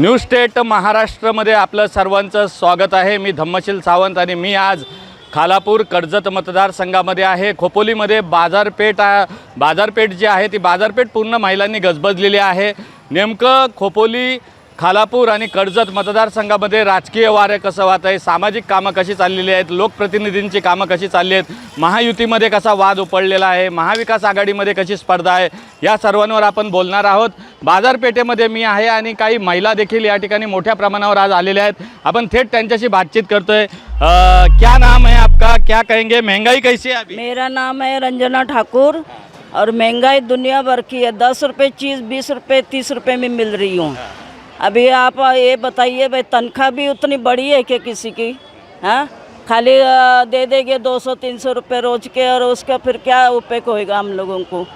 New state महाराष्ट्रामध्ये आपलं सर्वांचं स्वागत आहे. मी धम्मशील सावंत आणि मी आज खालापूर कर्जत मतदारसंघामध्ये आहे. खोपोलीमध्ये बाजारपेठ बाजारपेठ जी आहे ती बाजारपेठ पूर्ण महिलांनी गजबजलेली आहे. नेमकं खोपोली खालापूर आणि कर्जत मतदारसंघामध्ये राजकीय वारे कसं वाहत आहे? सामाजिक कामं कशी चाललेली आहेत? लोकप्रतिनिधींची कामं कशी चालली आहेत? महायुतीमध्ये कसा वाद उपडलेला आहे? महाविकास आघाडीमध्ये कशी स्पर्धा आहे? या सर्वांवर आपण बोलणार आहोत. बाजारपेठेमध्ये मी आहे आणि काही महिला देखील या ठिकाणी मोठ्या प्रमाणावर आज आलेल्या आहेत. आपण थेट त्यांच्याशी बातचीत करतोय. आहे क्या नाम है आपका? क्या कहेंगे? महंगाई कैसी है अभी? मेरा नाम है रंजना ठाकुर और महंगाई दुनिया भर की है। दस रुपये चीज़ बीस रुपये तीस रुपये में मिल रही हूँ। अभी आप ये बताइए भाई तनख्वाह भी उतनी बड़ी है क्या किसी की? हाँ? खाली दे देंगे दो सौ तीन सौ रुपये रोज के और उसका फिर क्या उपयोग होएगा हम लोगों को?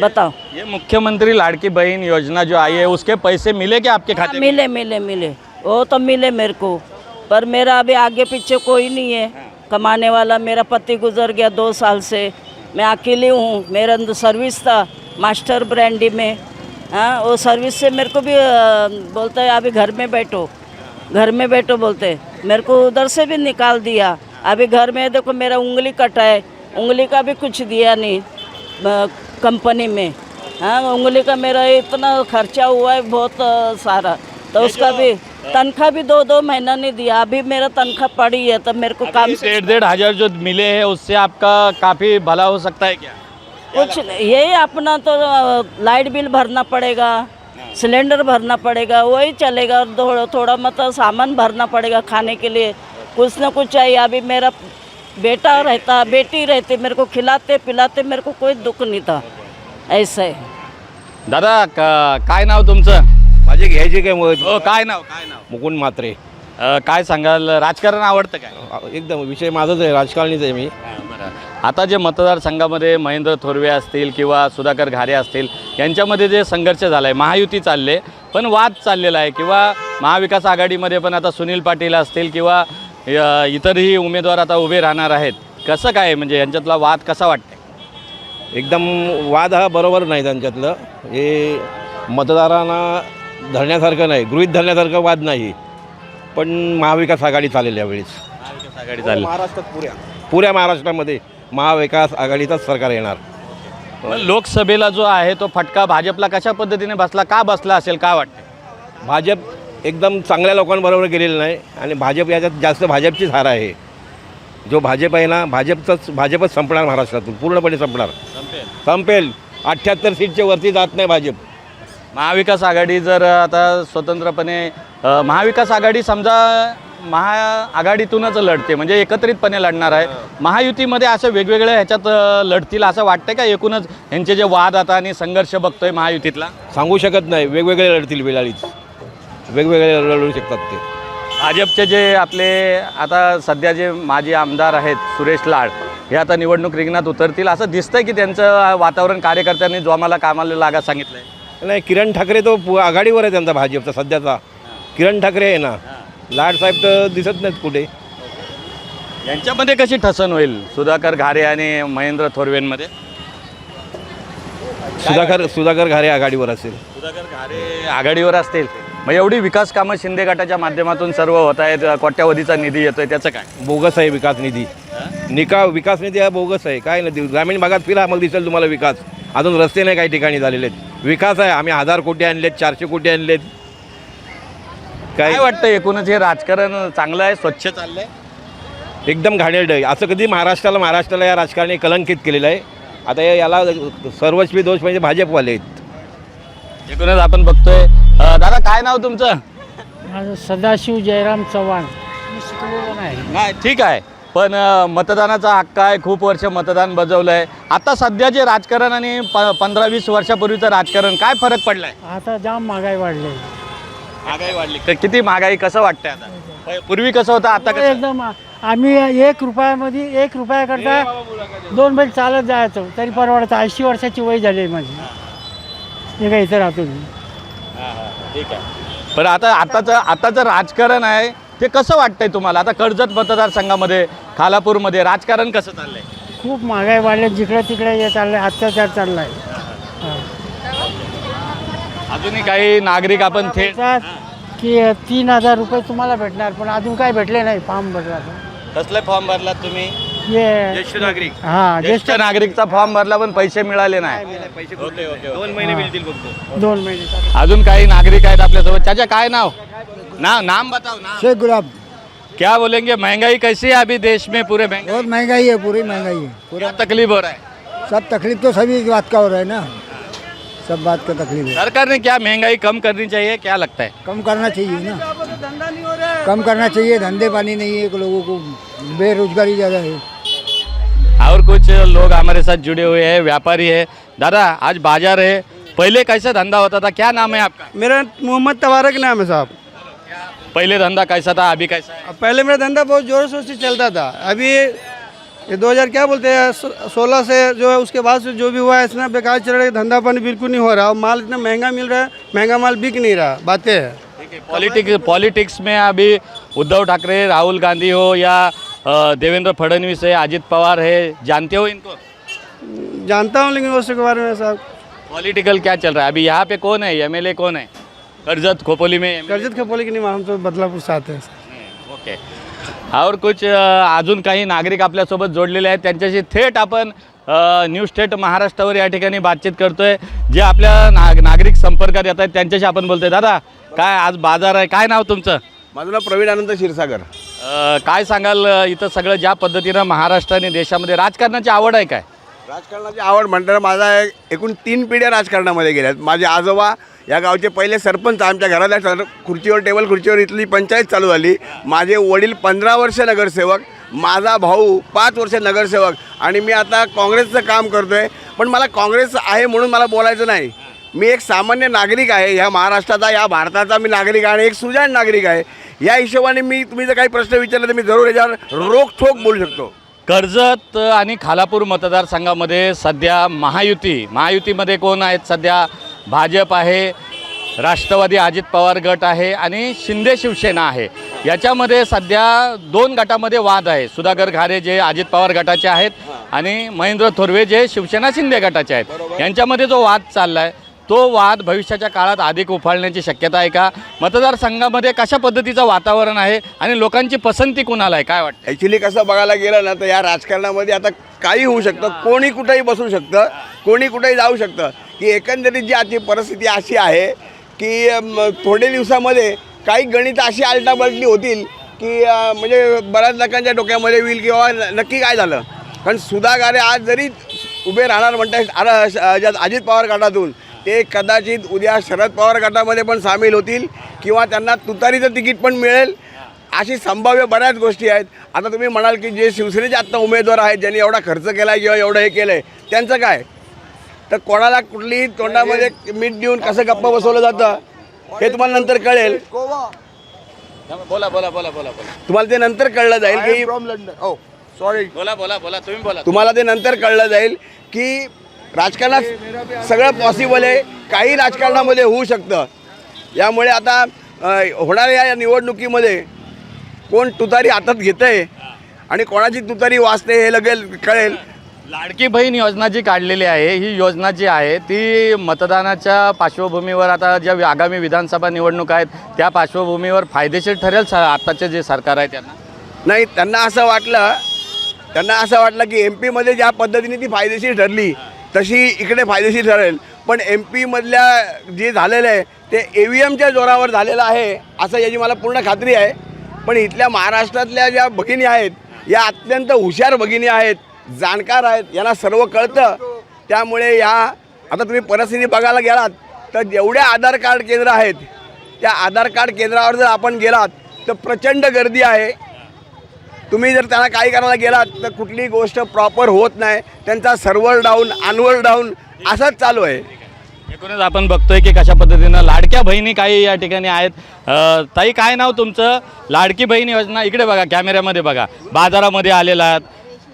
बताओ। ये मुख्यमंत्री लाड़की बहन योजना जो आई है उसके पैसे मिले क्या आपके हाँ, खाते मिले मिले मिले। वो तो मिले मेरे को। पर मेरा अभी आगे पीछे कोई नहीं है। कमाने वाला मेरा पति गुजर गया दो साल से। मैं अकेली हूँ। मेरा अंदर सर्विस था मास्टर ब्रांडी में। हाँ वो सर्विस से मेरे को भी बोलता है अभी घर में बैठो। घर में बैठो बोलते। मेरे को उधर से भी निकाल दिया। अभी घर में देखो मेरा उंगली कटा है। उंगली का भी कुछ दिया नहीं कंपनी में। हाँ उंगली का मेरा इतना खर्चा हुआ है बहुत सारा। तो उसका भी तनख्वाह भी दो दो महीना नहीं दिया। अभी मेरा तनख्वाह पड़ी है तो मेरे को काम डेढ़ डेढ़ हज़ार जो मिले हैं उससे आपका काफ़ी भला हो सकता है क्या? कुछ नहीं, यही अपना तो लाइट बिल भरना पड़ेगा सिलेंडर भरना पड़ेगा वही चलेगा और थोड़ा थोड़ा मतलब सामान भरना पड़ेगा खाने के लिए। कुछ ना कुछ चाहिए। अभी मेरा बेटा रहता बेटी रहती मेरे को खिलाते पिलाते मेरे को कोई दुख नहीं था। ऐसे। दादा का- काय नाव तुमचं? माझे घ्यायचे काय मग हो काय नाव काय नाव? मुकुंद मात्रे अ, काय सांगाल? राजकारण आवडतं काय? एकदम. विषय माझाच आहे राजकारणीच आहे मी. आता जे मतदारसंघामध्ये महेंद्र थोरवे असतील किंवा सुधाकर घारे असतील यांच्यामध्ये जे संघर्ष झाला आहे महायुती चालले पण वाद चाललेला आहे किंवा महाविकास आघाडीमध्ये पण आता सुनील पाटील असतील किंवा अ, इतरही उमेदवार आता उभे राहणार आहेत. कसं काय म्हणजे यांच्यातला वाद कसा वाटतं एकदम वाद हा बरोबर नाही त्यांच्यातलं. हे मतदारांना धरण्यासारखं नाही गृहीत धरण्यासारखं वाद नाही. पण महाविकास आघाडी चालेल यावेळेस महाविकास आघाडी चालली. महाराष्ट्रात पुऱ्या. पुऱ्या महाराष्ट्रामध्ये महाविकास आघाडीचाच सरकार येणार. लोकसभेला जो आहे तो फटका भाजपला कशा पद्धतीने बसला का बसला असेल काय वाटतं भाजप एकदम चांगल्या लोकांबरोबर गेलेलं नाही आणि भाजप याच्यात जास्त भाजपचीच हार आहे. जो भाजप आहे ना भाजपचाच भाजपच संपणार महाराष्ट्रातून पूर्णपणे संपणार. संपेल. अठ्ठ्याहत्तर सीटच्या वरती जात नाही भाजप. महाविकास आघाडी जर आता स्वतंत्रपणे महाविकास आघाडी समजा महाआघाडीतूनच लढते म्हणजे एकत्रितपणे लढणार आहे. महायुतीमध्ये असं वेगवेगळ्या ह्याच्यात लढतील असं वाटतंय का? एकूणच यांचे जे वाद आता आणि संघर्ष बघतोय महायुतीतला? सांगू शकत नाही. वेगवेगळे लढतील वेळाळीच वेगवेगळे लढू शकतात ते. भाजपचे जे आपले आता सध्या जे माजी आमदार आहेत सुरेश लाड हे आता निवडणूक रिंगणात उतरतील. असं दिसतंय की त्यांचं वातावरण कार्यकर्त्यांनी जो आम्हाला कामाला लागा सांगितलंय. नाही किरण ठाकरे तो पु- आघाडीवर आहे त्यांचा भाजपचा सध्याचा. किरण ठाकरे आहे ना. लाडसाहेब तर दिसत नाहीत कुठे. यांच्यामध्ये कशी ठसन होईल? सुधाकर घारे आणि महेंद्र थोरवेंमध्ये? सुधाकर सुधाकर घारे आघाडीवर असेल. सुधाकर घारे आघाडीवर असतील. मग एवढी विकास कामं शिंदे गटाच्या माध्यमातून सर्व होत आहेत कोट्यावधीचा निधी येतोय त्याचं काय? बोगस आहे विकास निधी. निका विकास निधी हा बोगस आहे. काय नाही ग्रामीण भागात फिरा मग दिसेल तुम्हाला विकास. अजून रस्ते नाही काही ठिकाणी झालेले आहेत. विकास आहे. आम्ही हजार कोटी आणलेत चारशे कोटी आणलेत. काय काय वाटतं एकूणच हे राजकारण चांगलं आहे स्वच्छ चाललंय? एकदम घाणेरडं आहे. असं कधी महाराष्ट्राला महाराष्ट्राला या राजकारणी कलंकित केलेलं आहे. आता या- याला सर्वस्वी दोष म्हणजे भाजपवाले आहेत. एकूणच आपण बघतोय. दादा काय नाव तुमचं? माझं सदाशिव जयराम चव्हाण. मी शिकलेलो नाही नाही ठीक आहे. पण मतदानाचा हक्क आहे. खूप वर्ष मतदान बजावलं आहे आता सध्या जे राजकारण आणि प पंधरा वीस वर्षापूर्वीचं राजकारण काय फरक पडलाय? आता जाम महागाई वाढली. महागाई वाढली. तर किती महागाई कसं वाटतंय आता? पूर्वी कसं होतं आता कसं? एकदम आम्ही एक रुपयामध्ये एक रुपयाकरता दोन बैल चालत जायचो. तरी परवडतं ऐंशी वर्षाची वय झाली आहे माझी. हे. काय इथं राहतो मी. ठीक आहे. पण आता आताचं आताचं राजकारण आहे. ते कसं वाटतंय तुम्हाला? आता कर्जत मतदारसंघामध्ये खालापूरमध्ये राजकारण कसं चाललंय? खूप महागाई वाढली जिकडे तिकडे हे चाललंय अत्याचार चालला आहे अजूनही काही नागरिक आपण थेट त्यात की तीन हजार रुपये तुम्हाला भेटणार पण अजून काय भेटले नाही फॉर्म भरला तर. कसले फॉर्म भरलात तुम्ही? हे ज्येष्ठ नागरिक. हां ज्येष्ठ ज्येष्ठ नागरिकचा फॉर्म भरला पण पैसे मिळाले नाही. दोन महिने मिळतील फक्त. दोन महिने. अजून काही नागरिक आहेत आपल्यासोबत? चाचा काय नाव? नाव नाम बताओ नाम. शेख गुलाब. क्या बोलेंगे? महंगाई कैसी है अभी देश में पूरे महंगाई? बहुत महंगाई है पूरी महंगाई है। पूरा तकलीफ हो रहा है। सब तकलीफ तो सभी इस बात का हो रहा है ना। सब बात का तकलीफ है। सरकार ने क्या महंगाई कम करनी चाहिए? क्या लगता है? कम करना चाहिए ना। कम करना चाहिए धंधे पानी नहीं है लोगों को। बेरोजगारी ज़्यादा है। और कुछ लोग हमारे साथ जुड़े हुए हैं व्यापारी है। दादा आज बाज़ार है। पहले कैसा धंधा होता था? क्या नाम है आपका? मेरा मोहम्मद तबारक नाम है साहब। पहले धंधा कैसा था? अभी कैसा है? पहले मेरा धंधा बहुत ज़ोर शोर से चलता था। अभी ये 2000 क्या बोलते हैं सोलह से जो है उसके बाद से जो भी हुआ है इतना बेकार चल रहा है धंधा पानी बिल्कुल नहीं हो रहा। और माल इतना महँगा मिल रहा है महँगा माल बिक नहीं रहा बातें हैं पॉलिटिक्स पॉलिटिक्स में अभी उद्धव ठाकरे राहुल गांधी हो या देवेंद्र फडणवीस है अजित पवार है जानते हो इनको? जानता हूँ लेकिन उसके बारे में साहब पॉलिटिकल क्या चल रहा है? अभी यहाँ पे कौन है? एमएलए कौन है? कर्जत खोपोली में MLA? कर्जत खपोली की नहीं हम तो बदलापुर से आते हैं ओके और कुछ अ, अजून काही नागरिक आपल्यासोबत जोडलेले आहेत त्यांच्याशी थेट आपण अ, न्यूज स्टेट महाराष्ट्रावर या ठिकाणी बातचीत करतोय. जे आपल्या नाग नागरिक संपर्कात येत आहेत त्यांच्याशी आपण बोलतोय. दादा काय आज बाजार आहे? काय नाव तुमचं? माझं नाव प्रवीण आनंद क्षीरसागर. काय सांगाल इथं सगळं ज्या पद्धतीनं महाराष्ट्र आणि देशामध्ये राजकारणाची आवड आहे काय? राजकारणाची आवड म्हणताना माझा एक- एकूण तीन पिढ्या राजकारणामध्ये गेल्या आहेत माझे आजोबा या गावचे पहिले सरपंच आमच्या घरातल्या सर खुर्चीवर टेबल खुर्चीवर इथली पंचायत चालू झाली. माझे वडील पंधरा वर्ष नगरसेवक माझा भाऊ पाच वर्ष नगरसेवक आणि मी आता काँग्रेसचं काम करतो आहे पण मला काँग्रेस आहे म्हणून मला बोलायचं नाही. मी एक सामान्य नागरिक आहे. ह्या महाराष्ट्राचा या भारताचा मी नागरिक आहे आणि एक सुजाण नागरिक आहे. या हिशोबाने मी तुम्ही जर काही प्रश्न विचारले तर मी जरूर याच्यावर रोखठोक बोलू शकतो. कर्जत आणि खालापूर मतदारसंघामध्ये सध्या महायुती महायुतीमध्ये कोण आहेत? सध्या भाजप आहे राष्ट्रवादी अजित पवार गट आहे आणि शिंदे शिवसेना आहे. याच्यामध्ये सध्या दोन गटामध्ये वाद आहे. सुधाकर घारे जे अजित पवार गटाचे आहेत आणि महेंद्र थोरवे जे शिवसेना शिंदे गटाचे आहेत. यांच्यामध्ये जो वाद चालला आहे तो वाद भविष्याच्या काळात अधिक उफाळण्याची शक्यता आहे का? मतदारसंघामध्ये कशा पद्धतीचं वातावरण आहे आणि लोकांची पसंती कुणाला आहे? काय वाटतं? ॲक्च्युली कसं बघायला गेलं ना तर या राजकारणामध्ये आता काही होऊ शकतं. कोणी कुठेही बसू शकतं. कोणी कुठेही जाऊ शकतं. की एकंदरीत जी आजची परिस्थिती अशी आहे की अम, थोडे दिवसामध्ये काही गणित अशी आलटाबलटली होतील की म्हणजे बऱ्याच लोकांच्या डोक्यामध्ये होईल की बाबा नक्की काय झालं? कारण सुधागारे आज जरी उभे राहणार म्हणताय ज्या अजित पवार गटातून ते कदाचित उद्या शरद पवार गटामध्ये पण सामील होतील किंवा त्यांना तुतारीचं तिकीट पण मिळेल. अशी संभाव्य बऱ्याच गोष्टी आहेत. आता तुम्ही म्हणाल की जे शिवसेनेचे आत्ता उमेदवार आहेत ज्यांनी एवढा खर्च केला आहे किंवा एवढं हे केलं आहे त्यांचं काय? तर कोणाला कुठलीही तोंडामध्ये मीठ देऊन कसं गप्पा बसवलं जातं हे तुम्हाला नंतर कळेल. बोला बोला बोला बोला बोला. तुम्हाला ते नंतर कळलं जाईल की सॉरी बोला बोला बोला तुम्ही बोला. तुम्हाला ते नंतर कळलं जाईल की राजकारणात सगळं पॉसिबल आहे. काही राजकारणामध्ये होऊ शकतं. यामुळे आता होणाऱ्या या निवडणुकीमध्ये कोण तुतारी हातात घेतं आहे आणि कोणाची तुतारी वाचते हे लगेच कळेल. लाडकी बहीण योजना जी काढलेली आहे ही योजना जी आहे ती मतदानाच्या पार्श्वभूमीवर आता ज्या आगामी विधानसभा निवडणूक आहेत त्या पार्श्वभूमीवर फायदेशीर ठरेल स आत्ताचे जे सरकार आहे त्यांना? नाही त्यांना असं वाटलं त्यांना असं वाटलं की एम पीमध्ये ज्या पद्धतीने ती फायदेशीर ठरली तशी इकडे फायदेशीर ठरेल. पण एम पीमधल्या जे झालेलं आहे ते ए व्ही एमच्या जोरावर झालेलं आहे असं याची मला पूर्ण खात्री आहे. पण इथल्या महाराष्ट्रातल्या ज्या भगिनी आहेत या अत्यंत हुशार भगिनी आहेत जाणकार आहेत यांना सर्व कळतं. त्यामुळे या आता तुम्ही परिस्थिती बघायला गेलात तर जेवढ्या आधार कार्ड केंद्र आहेत त्या आधार कार्ड केंद्रावर जर आपण गेलात तर प्रचंड गर्दी आहे. तुम्ही जर त्यांना काही करायला गेलात तर कुठलीही गोष्ट प्रॉपर होत नाही. त्यांचा सर्व्हर डाऊन अनवर डाऊन असंच चालू आहे. एकूणच आपण बघतोय की कशा पद्धतीनं लाडक्या बहिणी काही या ठिकाणी आहेत. ताई काय नाव तुमचं? लाडकी बहीण योजना इकडे बघा कॅमेऱ्यामध्ये बघा. बाजारामध्ये आलेला आहात.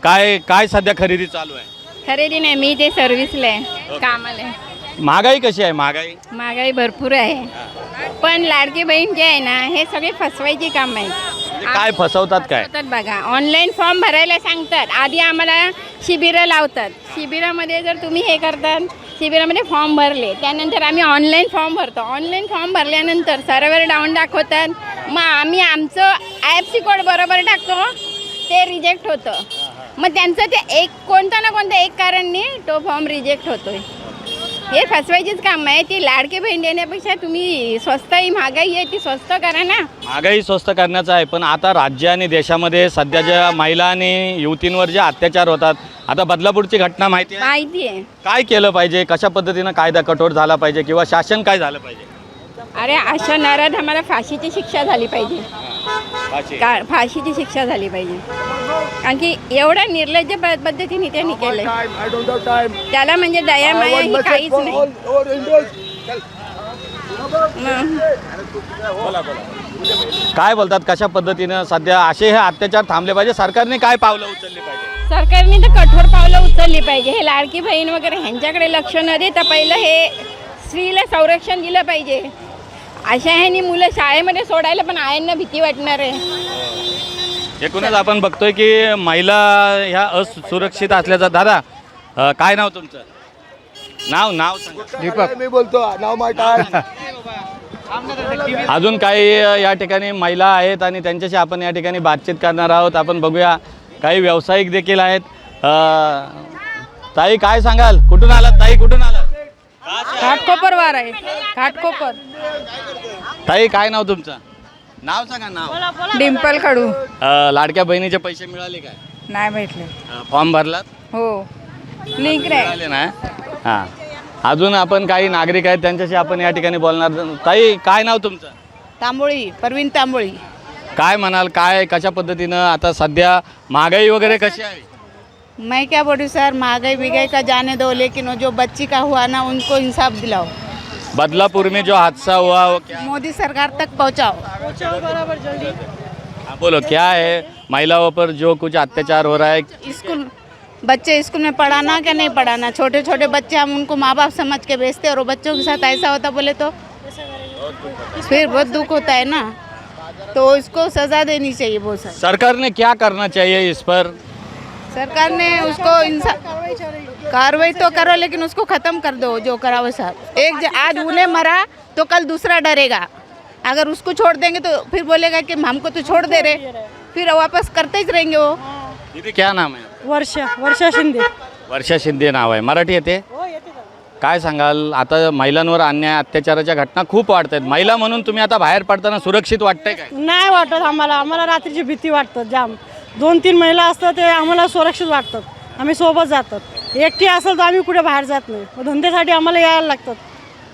काय काय सध्या खरेदी चालू आहे? खरेदी नाही मी ते सर्व्हिसला आहे कामाला आहे. महागाई कशी आहे? महागाई? महागाई भरपूर आहे. पण लाडकी बहीण जे आहे ना हे सगळे फसवायची काम आहे. काय फसवतात काय? होतात बघा. ऑनलाईन फॉर्म भरायला सांगतात. आधी आम्हाला शिबिरं लावतात. शिबिरामध्ये जर तुम्ही हे करतात शिबिरामध्ये फॉर्म भरले त्यानंतर आम्ही ऑनलाईन फॉर्म भरतो. ऑनलाईन फॉर्म भरल्यानंतर सर्व्हर डाऊन दाखवतात. मग आम्ही आमचं आय एफ सी कोड बरोबर टाकतो ते रिजेक्ट होतं. मग त्यांचं ते एक कोणता ना कोणत्या एक कारणाने तो फॉर्म रिजेक्ट होतोय. हे फसवायचीच काम आहे. ती लाडकी बहीण देण्यापेक्षा तुम्ही स्वस्त ही महागाई आहे ती स्वस्त करा ना. महागाई स्वस्त करण्याचं आहे पण आता राज्य आणि देशामध्ये सध्या ज्या महिला आणि युवतींवर जे अत्याचार होतात आता बदलापूरची घटना माहिती आहे? माहिती आहे. काय केलं पाहिजे? कशा पद्धतीनं कायदा कठोर झाला पाहिजे? किंवा शासन काय झालं पाहिजे? अरे अशा नराध आम्हाला फाशीची शिक्षा झाली पाहिजे. का फाशीची शिक्षा झाली पाहिजे. कारण की एवढ्या निर्लज्ज प- पद्धतीने त्यांनी केलंय. त्याला म्हणजे दया माया ही काहीच नाही. मग काय बोलतात कशा पद्धतीनं? सध्या असे हे अत्याचार थांबले पाहिजे. सरकारने काय पावलं उचलली पाहिजे? सरकारने तर कठोर पावलं उचलली पाहिजे. हे लाडकी बहीण वगैरे ह्यांच्याकडे लक्ष न देता पहिलं हे स्त्रीला संरक्षण दिलं पाहिजे. अशा ह्यानी मुलं शाळेमध्ये सोडायला पण आयांना भीती वाटणार आहे. एकूणच आपण बघतोय की महिला ह्या असुरक्षित असल्याचा दादा अ, काय नाव तुमचं? नाव नाव सांगा. दीपक. मी बोलतो नाव माय अजून काही अ, या ठिकाणी महिला आहेत आणि त्यांच्याशी आपण या ठिकाणी बातचीत करणार आहोत. आपण बघूया काही व्यावसायिक देखील आहेत. अ, ताई काय सांगाल? कुठून आलात ताई? कुठून आलात? घाटकोपर वार आहे. घाटकोपर. ताई काय नाव तुमचं? नाव सांगा नाव. डिंपल कडू अ, लाडक्या बहिणीचे पैसे मिळाले काय? नाही भेटले. अ, फॉर्म भरलात? हो. लिंक नाही. मिळाले ना हां. अजून आपण काही नागरिक आहेत त्यांच्याशी आपण या ठिकाणी बोलणार. ताई काय नाव तुमचं? तांबोळी परवीन तांबोळी. काय म्हणाल काय कशा पद्धतीनं? आता सध्या महागाई वगैरे कशी आहे? मैं क्या बोलूँ सर महँगाई बिगाई का जाने दो लेकिन वो जो बच्ची का हुआ ना उनको इंसाफ दिलाओ। बदलापुर में जो हादसा हुआ वो क्या? मोदी सरकार तक पहुंचाओ। हाँ, बोलो क्या है? महिलाओं पर जो कुछ अत्याचार हो रहा है स्कूल बच्चे स्कूल में पढ़ाना क्या नहीं पढ़ाना? छोटे छोटे बच्चे हम उनको माँ बाप समझ के भेजते और वो बच्चों के साथ ऐसा होता बोले तो फिर बहुत दुख होता है ना? तो इसको सज़ा देनी चाहिए बहुत सारी। सरकार ने क्या करना चाहिए इस पर? सरकार ने उसको इंसा कार्रवाई तो करो लेकिन उसको ख़त्म कर दो जो करा वो साहब। एक ज- आज उन्हें मरा तो कल दूसरा डरेगा। अगर उसको छोड़ देंगे तो फिर बोलेगा कि हमको तो छोड़ दे रहे। फिर वापस करते ही रहेंगे वो। दीदी क्या नाम है? वर्षा वर्षा शिंदे। वर्षा शिंदे नाव आहे. मराठी येते? काय सांगाल? आता महिलांवर अन्याय अत्याचाराच्या घटना खूप वाढत आहेत महिला म्हणून तुम्ही आता बाहेर पडताना सुरक्षित वाटतंय काय? नाही वाटत आम्हाला. आम्हाला रात्रीची भीती वाटतं जाम. दोन तीन महिला असतात ते आम्हाला सुरक्षित वाटतात. आम्ही सोबत जातात. एकटी असेल तर आम्ही कुठे बाहेर जात नाही. धंद्यासाठी आम्हाला यायला लागतात.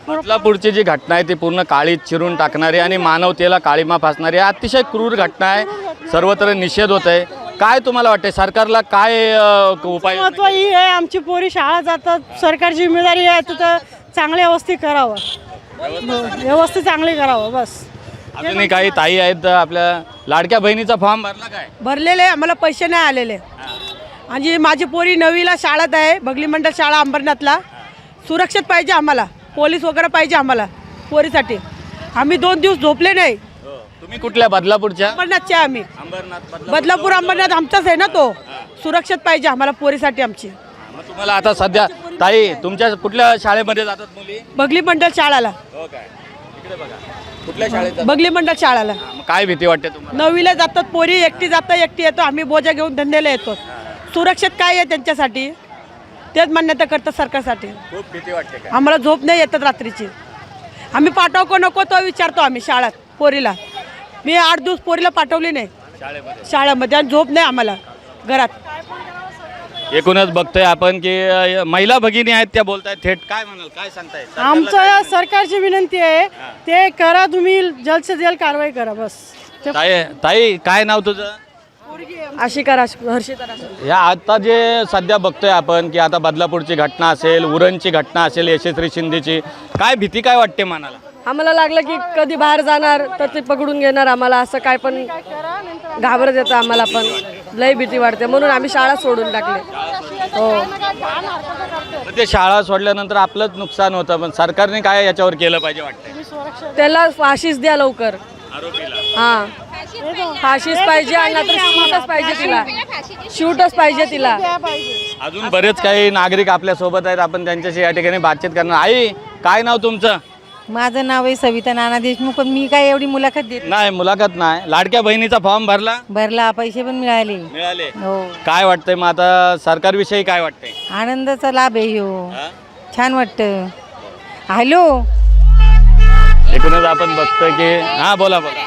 बदलापूरची जी घटना आहे ती पूर्ण काळीत चिरून टाकणारी आणि मानवतेला काळीमा फासणारी. अतिशय क्रूर घटना आहे. सर्वत्र निषेध होत आहे काय तुम्हाला वाटते सरकारला काय अ, उपाय महत्त्व ही आहे आमची पोरी शाळा जातात. सरकारची जिम्मेदारी आहे तिथं चांगली व्यवस्थित करावं. व्यवस्थित चांगली करावं बस. अजूनही काही ताई आहेत आपल्या लाडक्या बहिणीचा फॉर्म भरला काय? भरलेले आम्हाला पैसे नाही आलेले. आणि माझी पोरी नवीला शाळेत आहे बगली मंडळ शाळा अंबरनाथला. सुरक्षित पाहिजे आम्हाला पोलीस वगैरे पाहिजे आम्हाला पोरीसाठी. आम्ही दोन दिवस झोपले नाही. तुम्ही कुठल्या? बदलापूरच्या? अंबरनाथचे आहे आम्ही. अंबरनाथ बदलापूर अंबरनाथ आमचाच आहे ना तो. सुरक्षित पाहिजे आम्हाला पोरीसाठी आमची. मग तुम्हाला आता सध्या ताई तुमच्या कुठल्या शाळेमध्ये जातात मुली? बगली मंडळ शाळाला. हो काय? इकडे बघा. कुठल्या शाळेत? बगली मंडळ शाळाला. मग काय भीती वाटते तुम्हाला? नववीला जातात पोरी एकटी जातात एकटी येतो. आम्ही बोजा घेऊन धंद्याला येतो. सुरक्षित काय आहे त्यांच्यासाठी? तेच मान्यता करतात सरकारसाठी. खूप भीती वाटते आम्हाला झोप नाही येतात रात्रीची. आम्ही पाठवू को नको तो विचारतो आम्ही शाळेत पोरीला. मी आठ दिवस पोरीला पाठवली नाही. शाळेमध्ये. शाळेमध्ये आणि झोप नाही आम्हाला घरात. एकूणच बघतोय आपण की अ, महिला भगिनी आहेत त्या बोलतायत थेट. काय म्हणाल काय सांगताय? सरकारला आमचं सरकारची विनंती आहे ते करा तुम्ही जल्द से जल्द कारवाई करा बस. ताई ताई काय नाव तुझं? आशिका राश हर्षिता राश या आता जे सध्या बघतोय आपण की आता बदलापूरची घटना असेल उरणची घटना असेल यशस्वी शिंदेची काय भीती काय वाटते मनाला? आम्हाला लागलं की कधी बाहेर जाणार तर ते पकडून घेणार आम्हाला असं काय पण घाबरत येतं आम्हाला पण. लय भीती वाटते. म्हणून आम्ही शाळा सोडून टाकली. हो. ते शाळा सोडल्यानंतर आपलंच नुकसान होतं पण सरकारने काय याच्यावर केलं पाहिजे वाटतंय? त्याला फाशीच द्या लवकर. आरोपीला. हां. फाशीच पाहिजे आणि पाहिजे तिला. शूटच पाहिजे तिला. अजून बरेच काही नागरिक आपल्यासोबत आहेत. आपण त्यांच्याशी या ठिकाणी बातचीत करणार. आई काय नाव तुमचं? माझं नाव आहे सविता नाना देशमुख पण मी काय एवढी मुलाखत देत नाही. मुलाखत नाही. लाडक्या बहिणीचा फॉर्म भरला? भरला पैसे पण मिळाले. मिळाले. हो. काय वाटतंय मग आता सरकारविषयी काय वाटतंय? आनंदाचा लाभ आहे हो. हा? छान वाटतं. हॅलो? एकूणच आपण बघतोय की हा बोला बोला.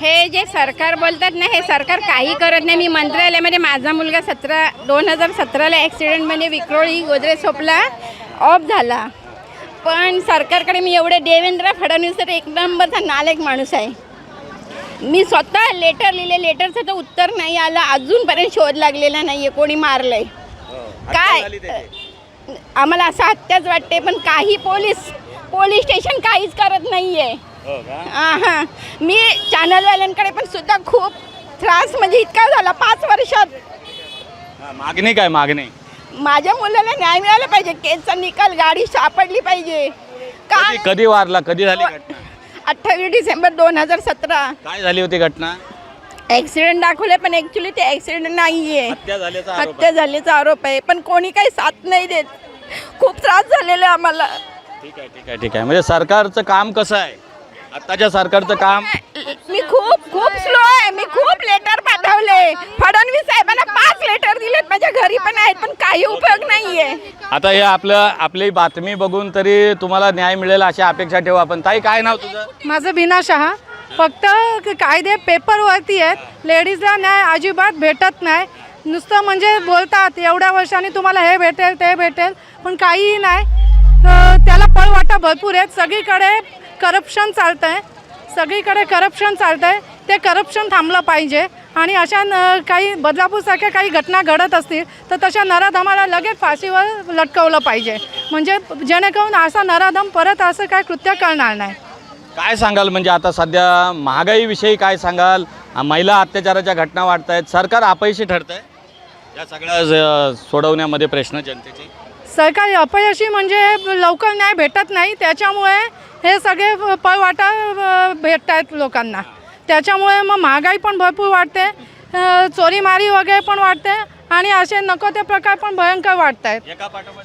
हे जे सरकार बोलतात ना हे सरकार काही करत नाही. मी मंत्रालयामध्ये माझा मुलगा सतरा दोन हजार सतराला ॲक्सिडेंटमध्ये विक्रोळी गोदरेज सोपला ऑफ झाला. पण सरकारकडे मी एवढे देवेंद्र फडणवीस तर एक नंबरचा नालायक माणूस आहे. मी स्वतः लेटर लिहिले लेटरचं तर उत्तर नाही आलं अजूनपर्यंत शोध लागलेला नाही आहे कोणी मारलंय. काय? आम्हाला असं हत्याच वाटते पण काही पोलीस पोलीस स्टेशन काहीच करत नाही आहे. हा मी चॅनलवाल्यांकडे पण सुद्धा खूप त्रास म्हणजे इतका झाला पाच वर्षात. हा, मागणी काय मागणी? माझ्या मुलाला न्याय मिळाला पाहिजे. केसचा निकाल गाडी सापडली पाहिजे. का कधी कधी वारला? कधी झाली घटना? अठ्ठावीस डिसेंबर दोन हजार सतरा. काय झाली होती घटना? ॲक्सिडेंट दाखवले पण ॲक्च्युली ते ॲक्सिडेंट नाही आहे हत्या झाल्याचा आरोप हत्या झाल्याचा आरोप आहे. पण कोणी काही साथ नाही देत. खूप त्रास झालेला आहे आम्हाला. ठीक आहे ठीक आहे ठीक आहे. म्हणजे सरकारचं काम कसं आहे? आत्ताच्या सरकारचं काम मी खूप खूप स्लो आहे. मी खूप लेटर पाठवले. फडणवीस साहेबांना पाच लेटर दिलेत. माझ्या घरी पण आहेत पण काही उपयोग नाहीये. आता हे आपलं आपली बातमी बघून तरी तुम्हाला न्याय मिळेल अशी अपेक्षा ठेवू आपण. ताई काय नाव तुझं? माझं बिना शहा. फक्त क- कायदे पेपरवरती आहेत. लेडीजला न्याय अजिबात भेटत नाही. नुसतं म्हणजे बोलतात एवढ्या वर्षांनी तुम्हाला हे भेटेल ते भेटेल. पण काहीही नाही. त्याला पळवाटा भरपूर आहेत. सगळीकडे करप्शन चालतं आहे सगळीकडे करप्शन चालतं आहे ते करप्शन थांबलं पाहिजे. आणि अशा न काही बदलापूरसारख्या काही घटना घडत असतील तर तशा नराधमाला लगेच फाशीवर लटकवलं पाहिजे. म्हणजे जेणेकरून असा नराधम परत असं काय कृत्य करणार नाही. काय सांगाल? म्हणजे आता सध्या महागाईविषयी काय सांगाल? महिला अत्याचाराच्या घटना वाढत आहेत. सरकार अपयशी ठरत आहे या सगळ्या सोडवण्यामध्ये प्रश्न जनतेचे. सरकारी अपयशी म्हणजे लवकर न्याय भेटत नाही. त्याच्यामुळे हे सगळे पळवाटा भेटत आहेत लोकांना. त्याच्यामुळे मग महागाई पण भरपूर वाढते चोरीमारी वगैरे पण वाढते आणि असे नको ते प्रकार पण भयंकर वाढत आहेत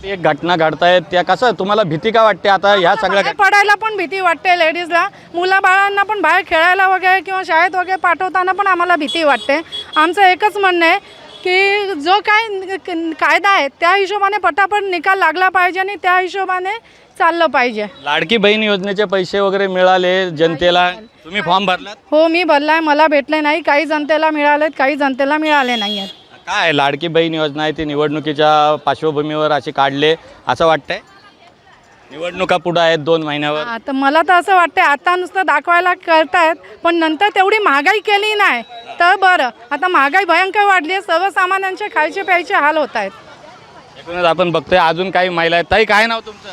एका घटना घडतायत त्या कसं तुम्हाला भीती का वाटते आता ह्या सगळ्या पडायला पण भीती वाटते लेडीजला. मुलं बाळांना पण बाहेर खेळायला वगैरे किंवा शाळेत वगैरे पाठवताना पण आम्हाला भीती वाटते. आमचं एकच म्हणणं आहे की जो काय कायदा आहे त्या हिशोबाने पटापट निकाल लागला पाहिजे आणि त्या हिशोबाने चाललं पाहिजे. लाडकी बहीण योजनेचे पैसे वगैरे मिळाले जनतेला. तुम्ही फॉर्म भरलात? हो मी भरलाय. मला भेटले नाही. काही जनतेला मिळालेत काही जनतेला मिळाले नाही आहेत काय लाडकी बहीण योजना आहे ती निवडणुकीच्या पार्श्वभूमीवर अशी काढले असं वाटतंय? निवडणुका पुढं आहेत दोन महिन्यावर. हा, तर मला तर असं वाटतं आता नुसतं दाखवायला करतायत पण नंतर तेवढी महागाई केली नाही. तर बरं आता महागाई भयंकर वाढली आहे सर्वसामान्यांचे खायचे प्यायचे हाल होत आहेत. एकूणच आपण बघतोय अजून काही महिला आहेत. ताई काय नाव तुमचं?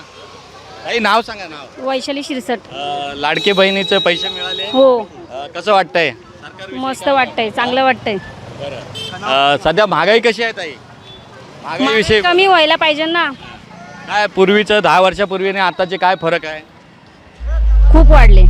ताई नाव सांगा नाव. वैशाली शिरसट. अं, लाडके बहिणीचे पैसे मिळाले. हो. अं, कसं वाटतंय? मस्त वाटतंय चांगलं वाटतंय. अं, सध्या महागाई कशी आहे ताई? महागाईविषयी कमी व्हायला पाहिजे ना. काय पूर्वीचं दहा वर्षापूर्वी आणि आताचे काय फरक आहे? खूप वाढले.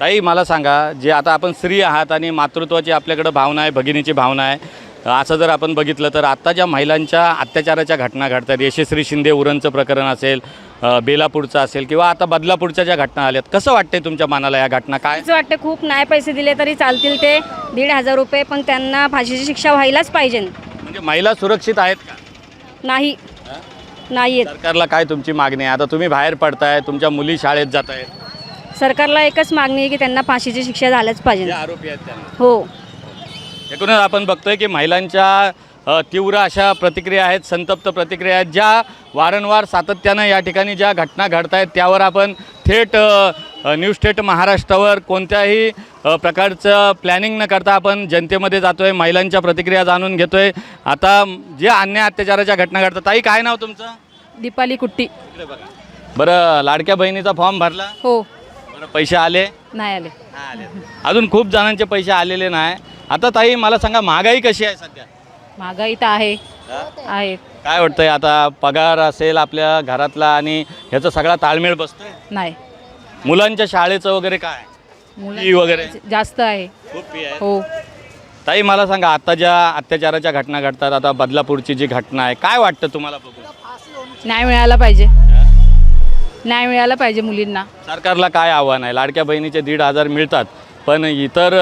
ताई मला सांगा जे आता आपण स्त्री आहात आणि मातृत्वाची आपल्याकडं भावना आहे भगिनीची भावना आहे असं जर आपण बघितलं तर आत्ता ज्या महिलांच्या अत्याचाराच्या घटना घडतात. यशस्वी शिंदे उरणचं प्रकरण असेल बेलापूरचं असेल किंवा आता बदलापूरच्या ज्या घटना आल्यात कसं वाटतंय तुमच्या मनाला या घटना? काय? असं वाटतं खूप नाही पैसे दिले तरी चालतील ते दीड हजार रुपये पण त्यांना फाशीची शिक्षा व्हायलाच पाहिजे. म्हणजे महिला सुरक्षित आहेत का? नाही. नाही सरकारला काय तुमची मागणी आहे? आता तुम्ही बाहेर पडताय तुमच्या मुली शाळेत जात आहेत सरकारला एकच मागणी आहे की त्यांना फाशीची शिक्षा झाल्याच पाहिजे. आरोपी आहेत त्यांना. हो. एकूणच आपण बघतोय की महिलांच्या तीव्र अशा प्रतिक्रिया आहेत संतप्त प्रतिक्रिया आहेत ज्या वारंवार सातत्यानं या ठिकाणी ज्या घटना घडत आहेत त्यावर आपण थेट न्यूज स्टेट महाराष्ट्रावर कोणत्याही प्रकारचं प्लॅनिंग न करता आपण जनतेमध्ये जातोय महिलांच्या प्रतिक्रिया जाणून घेतोय. आता जे अन्याय अत्याचाराच्या घटना घडतात ताई काय नाव तुमचं? दीपाली कुट्टी. बरं लाडक्या बहिणीचा फॉर्म भरला? हो. बरं पैसे आले. नाही आले. अजून खूप जणांचे पैसे आलेले नाही. आता ताई मला सांगा महागाई कशी आहे सध्या? महागाई तर आहे. आहे. काय वाटतंय आता पगार असेल आपल्या घरातला आणि ह्याचा सगळा ताळमेळ बसतोय? नाही. मुलांच्या शाळेचं वगैरे काय? फी वगैरे? जास्त आहे. खूप फी आहे? हो. ताई मला सांगा आता ज्या अत्याचाराच्या घटना घडतात आता बदलापूरची जी घटना आहे काय वाटतं तुम्हाला बघून? न्याय मिळाला पाहिजे. न्याय मिळाला पाहिजे मुलींना. सरकारला काय आव्हान आहे? लाडक्या बहिणीचे दीड हजार मिळतात. पण इतर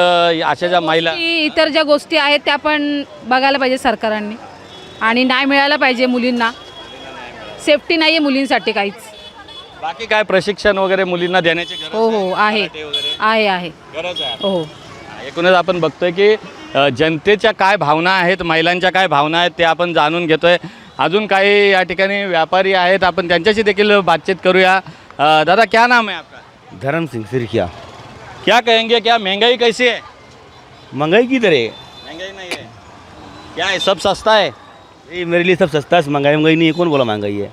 अशा ज्या महिला की इतर ज्या गोष्टी आहेत त्या पण बघायला पाहिजे सरकारांनी. आणि न्याय मिळाला पाहिजे मुलींना. सेफ्टी नाही आहे मुलींसाठी काहीच. बाकी काय प्रशिक्षण वगैरे मुलींना देण्याची गरज हो हो आहे? कराटे वगैरे? आहे आहे. गरज आहे. हो. एकूणच आपण बघतोय की अ, जनतेच्या काय भावना आहेत महिलांच्या काय भावना आहेत ते आपण जाणून घेतोय. अजून काही या ठिकाणी व्यापारी आहेत आपण त्यांच्याशी देखील बातचीत करूया. अ, दादा क्या नाम है आपका? धर्म सिंह सिरकिया क्या कहेंगे क्या महँगाई कैसी है? महँगाई किधर है महँगाई नहीं है। क्या है सब सस्ता है? ये मेरे लिए सब सस्ता है महँगाई महँगाई नहीं है कौन बोला महँगाई है?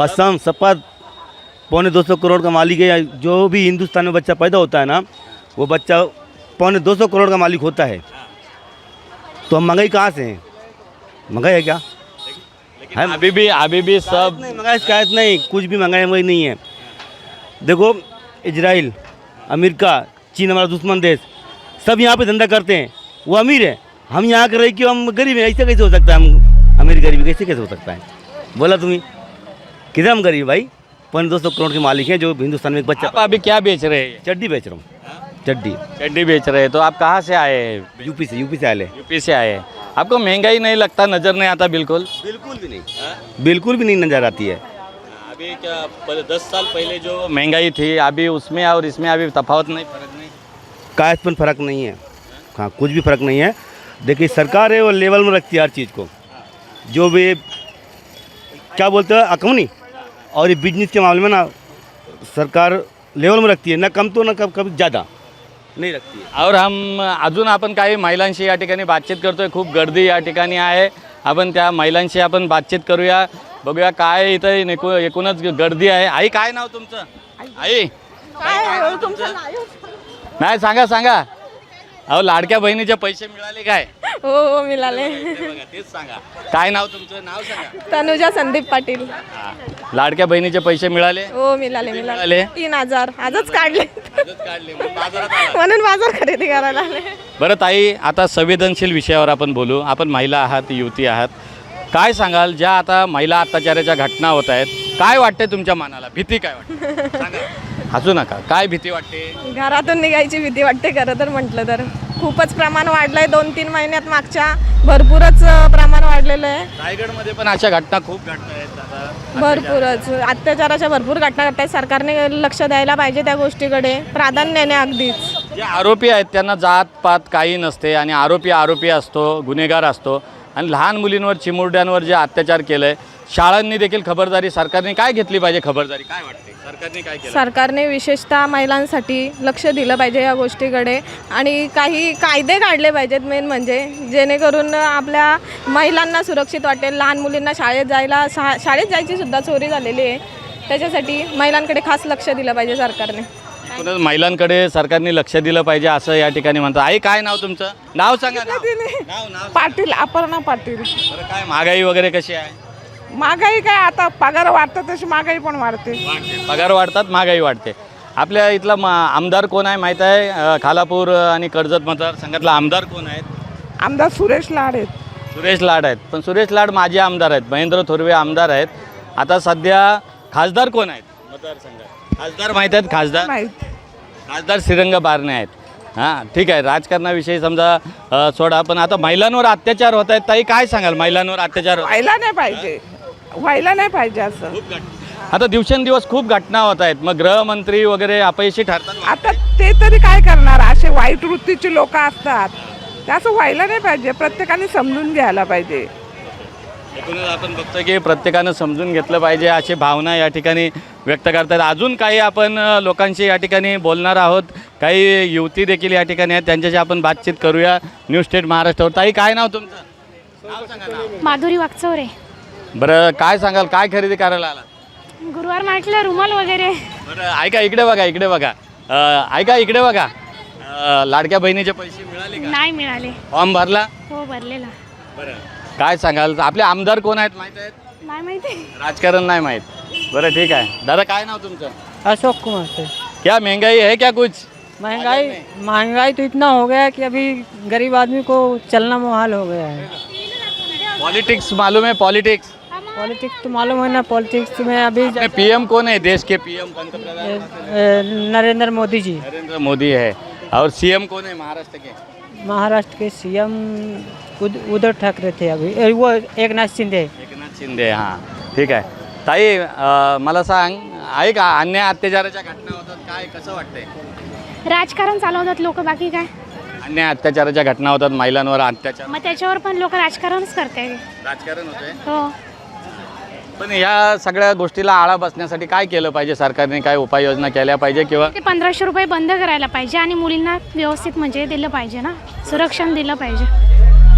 कसम शपथ पौने दो सौ करोड़ का मालिक है जो भी हिंदुस्तान में बच्चा पैदा होता है ना वो बच्चा पौने दो सौ करोड़ का मालिक होता है। तो हम महँगाई कहाँ से हैं? महँगाई है क्या? लेकिन अभी भी अभी भी सब महँगाई शिकायत नहीं कुछ भी महँगाई महँगाई नहीं है। देखो इजराइल अमेरिका चीन हमारा दुश्मन देश सब यहाँ पे धंधा करते हैं। वो अमीर है। हम यहाँ कर रहे कि हम गरीब हैं। ऐसे कैसे हो सकता है? हम अमीर गरीब कैसे कैसे हो सकता है? बोला तुम्हें। किधर हम गरीब भाई? पौने दो सौ करोड़ के मालिक हैं जो हिंदुस्तान में एक बच्चा आप अभी क्या बेच रहे हैं? चड्डी बेच रहा हूँ। चड्डी। चड्डी बेच रहे हैं। तो आप कहाँ से आए हैं? यूपी से यूपी से आए। यूपी से आए हैं। आपको महँगाई नहीं लगता? नज़र नहीं आता बिल्कुल? बिल्कुल भी नहीं। बिल्कुल भी नहीं नज़र आती है। क्या पहले दस साल पहले जो महँगाई थी अभी उसमें और इसमें अभी तफावत नहीं फ़र्क नहीं। पर फ़र्क नहीं है। हाँ कुछ भी फ़र्क नहीं है। देखिए सरकार है वो लेवल में रखती है हर चीज़ को। जो भी क्या बोलते हैं अकमनी और ये बिज़नेस के मामले में ना सरकार लेवल में रखती है। ना कम तो ना कब कभी ज़्यादा नहीं रखती है। और हम अजून आपण काही महिलांशी या ठिकाणी बातचीत करतोय खूप गर्दी या ठिकाणी आहे. आपण त्या महिलांशी आपण बातचीत करूया. बघूया काय इथं एकू एकूणच गर्दी आहे. आई काय नाव तुमचं? आई. नाही सांगा सांगा. अहो लाडक्या बहिणीचे पैसे मिळाले काय? हो हो मिळाले. ते बघा, तेच सांगा. काय नाव तुमचं? नाव सांगा. तनुजा संदीप पाटील. हा. लाडक्या बहिणीचे पैसे मिळाले? हो मिळाले. मिळाले? तीन हजार. आजच काढले. आजच काढले. मग बाजारात आला. म्हणून बाजार खरेदी करायला आले. बरं ताई आता संवेदनशील विषयावर आपण बोलू. आपण महिला आहात युवती आहात. काय सांगाल? ज्या आता महिला अत्याचाराच्या घटना होत आहेत काय वाटते तुमच्या मनाला? भीती काय वाटते? सांगा. हसू नका. काय भीती वाटते? घरातून निघायची भीती वाटते खरं तर म्हटलं तर. खूपच प्रमाण वाढलंय. दोन तीन महिन्यात मागच्या भरपूरच अं, प्रमाण वाढलेलं आहे. रायगडमध्ये पण अशा घटना खूप घडत आहेत आता. भरपूरच. अत्याचाराच्या भरपूर घटना घडत आहेत सरकारने लक्ष द्यायला पाहिजे त्या गोष्टीकडे. प्राधान्याने अगदीच. जे आरोपी आहेत त्यांना जात पात काही नसते आणि आरोपी आरोपी असतो गुन्हेगार असतो. आणि लहान मुलींवर चिमुरड्यांवर जे अत्याचार केलं आहे शाळांनी देखील खबरदारी सरकारने काय घेतली पाहिजे? खबरदारी काय वाटते? सरकारने काय केलं? सरकारने विशेषतः महिलांसाठी लक्ष दिलं पाहिजे या गोष्टीकडे. आणि काही कायदे काढले पाहिजेत मेन म्हणजे जेणेकरून आपल्या महिलांना सुरक्षित वाटेल लहान मुलींना शाळेत जायला शा शाळेत जायची सुद्धा चोरी झालेली आहे. त्याच्यासाठी महिलांकडे खास लक्ष दिलं पाहिजे सरकारने. एकूणच महिलांकडे सरकारने लक्ष दिलं पाहिजे असं या ठिकाणी म्हणतात. आई काय नाव तुमचं? नाव सांगा नाव. नाव नाव पाटील अपर्णा पाटील. बरं काय महागाई वगैरे कशी आहे? महागाई काय आता? पगार वाढतात तशी महागाई पण वाढते. वाढते. पगार वाढतात महागाई वाढते. आपल्या इथला मा आमदार कोण आहे माहीत आहे? अं, खालापूर आणि कर्जत मतदारसंघातला आमदार कोण आहेत? आमदार सुरेश लाड आहेत. सुरेश लाड आहेत. पण सुरेश लाड माजी आमदार आहेत. महेंद्र थोरवे आमदार आहेत. आता सध्या खासदार कोण आहेत? मतदारसंघात खासदार माहीत आहेत? खासदार? माहीत. खासदार श्रीरंग बारणे आहेत. हां ठीक आहे. राजकारणाविषयी समजा अ, सोडा पण आता महिलांवर अत्याचार होत आहेत. ताई काय सांगाल? महिलांवर अत्याचार होत व्हायला नाही पाहिजे. व्हायला नाही पाहिजे असं. आता दिवसेंदिवस खूप घटना होत आहेत. मग गृहमंत्री वगैरे अपयशी ठरतात? आता ते तरी काय करणार? असे वाईट वृत्तीची लोक असतात. ते असं व्हायला नाही पाहिजे. प्रत्येकाने समजून घ्यायला पाहिजे. एकूणच आपण बघतो की प्रत्येकानं समजून घेतलं पाहिजे अशी भावना या ठिकाणी व्यक्त करतात. अजून काही आपण लोकांशी या ठिकाणी बोलणार आहोत. काही युवती देखील या ठिकाणी आहेत. त्यांच्याशी आपण बातचीत करूया. न्यू स्टेट महाराष्ट्रावर. ताई काय नाव तुमचं? नाव सांगा नाव माधुरी वागचौरे बरं काय सांगाल? काय खरेदी करायला आला गुरुवार मार्केटला रुमाल वगैरे. बरं ऐका इकडे बघा इकडे बघा. अ, ऐका इकडे बघा. अ, लाडक्या बहिणीचे पैसे मिळाले का? नाही मिळाले. फॉर्म भरला? हो भरलेला. बरं. काय सांगाल? आपले आमदार कोण आहेत माहीत आहेत? नाही माहिती राजकारण नाही माहीत. बरं ठीक आहे. दादा काय नाव तुमचं? अशोक कुमार क्या महँगाई है क्या कुछ? महँगाई महँगाई तो इतना हो गया है कि अभी गरीब आदमी को चलना मुहाल हो गया है। पॉलिटिक्स मालूम है? पॉलिटिक्स पॉलिटिक्स तो मालूम है ना? पॉलिटिक्स में अभी पीएम कौन है? देश के पीएम पंतप्रधान? नरेंद्र मोदी जी। नरेंद्र मोदी है। और सीएम कौन है? महाराष्ट्र के? महाराष्ट्र के सीएम उद, उद्धव ठाकरे थे अभी. अ, वो एक नाथ शिंदे. एकनाथ शिंदे हां. ठीक आहे. ताई अं, मला सांग आहे का अन्याय अत्याचाराच्या घटना होतात काय कसं वाटतंय? राजकारण चालवतात लोक बाकी काय? अन्याय अत्याचाराच्या घटना होतात महिलांवर अत्याचार. मग त्याच्यावर पण लोक राजकारणच करते राजकारण होतंय? हो. पण या सगळ्या गोष्टीला आळा बसण्यासाठी काय केलं पाहिजे? सरकारने काय उपाययोजना केल्या पाहिजे किंवा ते पंधराशे रुपये बंद करायला पाहिजे आणि मुलींना व्यवस्थित म्हणजे दिलं पाहिजे ना? सुरक्षण दिलं पाहिजे.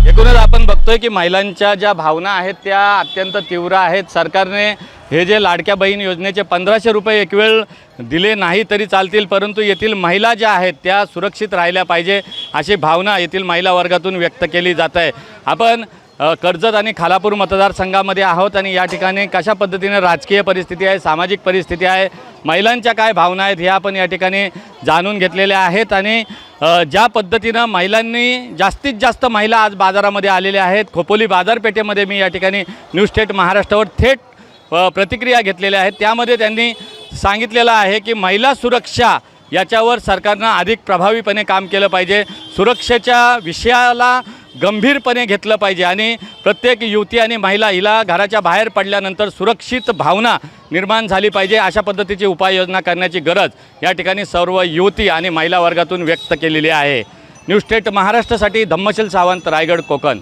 एकूणच आपण बघतोय की महिलांच्या ज्या भावना आहेत त्या अत्यंत तीव्र आहेत. सरकारने हे जे लाडक्या बहीण योजनेचे पंधराशे रुपये एक वेळ दिले नाही तरी चालतील परंतु येथील महिला ज्या आहेत त्या सुरक्षित राहिल्या पाहिजे अशी भावना येथील महिला वर्गातून व्यक्त केली जात आहे. आपण कर्जत आणि खालापूर मतदारसंघामध्ये आहोत आणि या ठिकाणी कशा पद्धतीनं राजकीय परिस्थिती आहे सामाजिक परिस्थिती आहे महिलांच्या काय भावना आहेत ह्या आपण या ठिकाणी जाणून घेतलेल्या आहेत आणि ज्या पद्धतीनं महिलांनी जास्तीत जास्त महिला आज बाजारामध्ये आलेल्या आहेत खोपोली बाजारपेठेमध्ये मी या ठिकाणी न्यूज स्टेट महाराष्ट्रावर थेट प्रतिक्रिया घेतलेल्या आहेत. त्यामध्ये त्यांनी सांगितलेलं आहे की महिला सुरक्षा याच्यावर सरकारनं अधिक प्रभावीपणे काम केलं पाहिजे. सुरक्षेच्या विषयाला गंभीरपणे घेतलं पाहिजे. आणि प्रत्येक युवती आणि महिला हिला घराच्या बाहेर पडल्यानंतर सुरक्षित भावना निर्माण झाली पाहिजे अशा पद्धतीची उपाययोजना करण्याची गरज या ठिकाणी सर्व युवती आणि महिला वर्गातून व्यक्त केलेली आहे. न्यूज स्टेट महाराष्ट्रासाठी धम्मशील सावंत रायगड कोकण.